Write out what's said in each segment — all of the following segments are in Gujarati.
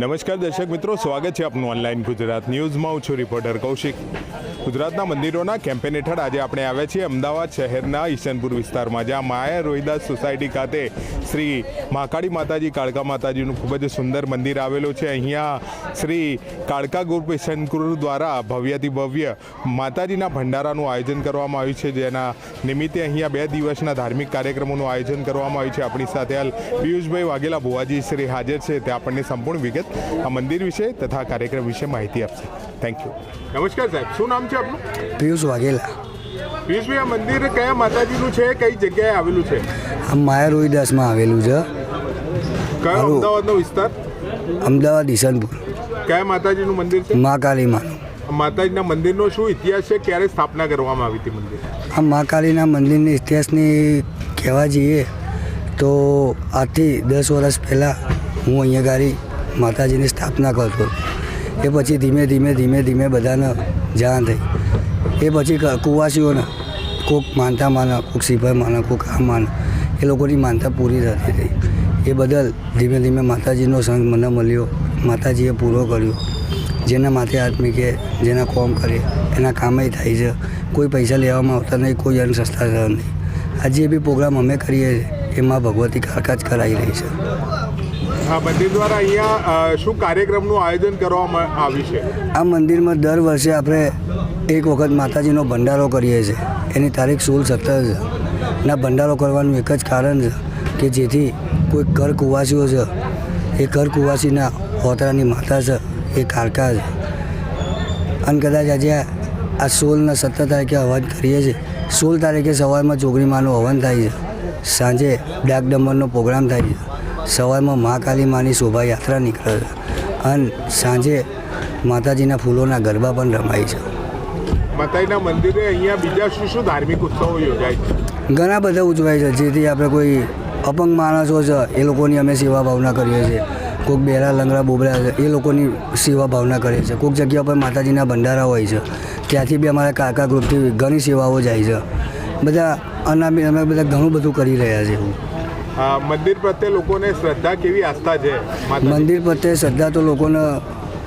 નમસ્કાર દર્શક મિત્રો, સ્વાગત છે આપનું ઓનલાઈન ગુજરાત ન્યૂઝમાં. હું છું રિપોર્ટર કૌશિક. ગુજરાતના મંદિરોના કેમ્પેન હેઠળ આજે આપણે આવ્યા છીએ. અમદાવાદ શહેરના ઈશનપુર વિસ્તારમાં, જ્યાં માયા રોહિદાસ સોસાયટી ખાતે શ્રી મહાકાળી માતાજી, કાળકા માતાજીનું ખૂબ જ સુંદર મંદિર આવેલું છે. અહીંયા શ્રી કાળકા ગ્રુપ ઈશનપુર દ્વારા ભવ્યથી ભવ્ય માતાજીના ભંડારાનું આયોજન કરવામાં આવ્યું છે. જેના નિમિત્તે અહીંયા બે દિવસના ધાર્મિક કાર્યક્રમોનું આયોજન કરવામાં આવ્યું છે. આપણી સાથે હાલ પિયુષભાઈ વાઘેલા ભુવાજી શ્રી હાજર છે. તે આપણને સંપૂર્ણ વિગત આ મંદિર વિશે તથા કાર્યક્રમ વિશે માહિતી આપશે. થેન્ક યુ નમસ્કાર સાહેબ શું નામ છે આપનું? પિયુષ વાઘેલા. પિયુષભાઈ આ મંદિર કયા માતાજીનું છે? કઈ જગ્યાએ આવેલું છે? આ માયા રોહિદાસમાં આવેલું છે. કયો અમદાવાદનો વિસ્તાર? અમદાવાદ ઈશનપુર કયા માતાજીનું મંદિર છે? મા કાલીમાં માતાજીના મંદિરનો શું ઇતિહાસ છે? ક્યારે સ્થાપના કરવામાં આવી હતી મંદિર? આ મા કાલીના મંદિરની ઇતિહાસની કહેવા જઈએ તો આજથી દસ વર્ષ પહેલાં હું અહીંયા ગાડી માતાજીની સ્થાપના કરતો એ પછી ધીમે ધીમે ધીમે ધીમે બધાને જાણ થઈ. એ પછી કુવાસીઓને કોક માનતા માને, કોક સિપાઈ માને, કોક આ માને, એ લોકોની માનતા પૂરી થતી હતી એ બદલ ધીમે ધીમે માતાજીનો સંગ મને મળ્યો. માતાજીએ પૂરો કર્યો. જેના માથે આદમી કે જેના કોમ કરે, એના કામે થાય છે. કોઈ પૈસા લેવામાં આવતા નહીં, કોઈ અન્ન સંસ્થા નહીં. આ જે બી પ્રોગ્રામ અમે કરીએ છીએ. એમાં ભગવતી કાકા જ કરાવી રહી છે. આ મંદિર દ્વારા અહીંયા શું કાર્યક્રમનું આયોજન કરવામાં આવ્યું છે? આ મંદિરમાં દર વર્ષે આપણે એક વખત માતાજીનો ભંડારો કરીએ છીએ. એની તારીખ સોળ સત્તર છે. ના, ભંડારો કરવાનું એક જ કારણ છે કે જેથી કોઈ કર કુવાસીઓ છે, એ કર કુવાસીના હોતરાની માતા છે, એ કારકા છે. અને કદાચ આજે આ સોળના સત્તર તારીખે હવન કરીએ છીએ. સોળ તારીખે સવારમાં ચોકડીમાંનું હવન થાય છે. સાંજે ડાક ડમરનો પ્રોગ્રામ થાય છે. સવારમાં મા કાલી માની શોભાયાત્રા નીકળે છે અને સાંજે માતાજીના ફૂલોના ગરબા પણ રમાય છે. માતાજીના મંદિરે અહીંયા બીજા શું શું ધાર્મિક ઉત્સવો યોજાય છે? ઘણા બધા ઉજવાય છે. જેથી આપણે કોઈ અપંગ માણસો છે એ લોકોની અમે સેવા ભાવના કરીએ છીએ. કોઈક બેરા લંગડા બોબડા છે એ લોકોની સેવા ભાવના કરીએ છીએ. કોઈક જગ્યા પર માતાજીના ભંડારા હોય છે ત્યાંથી બી અમારા કાકા ગ્રુપથી ઘણી સેવાઓ જાય છે. બધા અનામી અમે બધા ઘણું બધું કરી રહ્યા છે એવું મંદિર પ્રત્યે લોકોને શ્રદ્ધા કેવી આસ્થા છે મંદિર પ્રત્યે શ્રદ્ધા તો લોકોને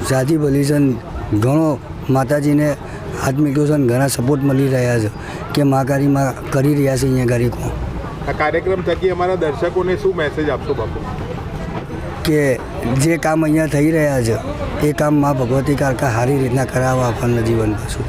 સાચી ભલી છે ઘણો માતાજીને છે ને ઘણા સપોર્ટ મળી રહ્યા છે કે મહાકારીમાં કરી રહ્યા છે અહીંયા ગાડી આ કાર્યક્રમ થકી અમારા દર્શકોને શું મેસેજ આપશો બાપુ? કે જે કામ અહીંયા થઈ રહ્યા છે એ કામ મા ભગવતી કારકા સારી રીતના કરાવવા આપણને જીવન પાછું.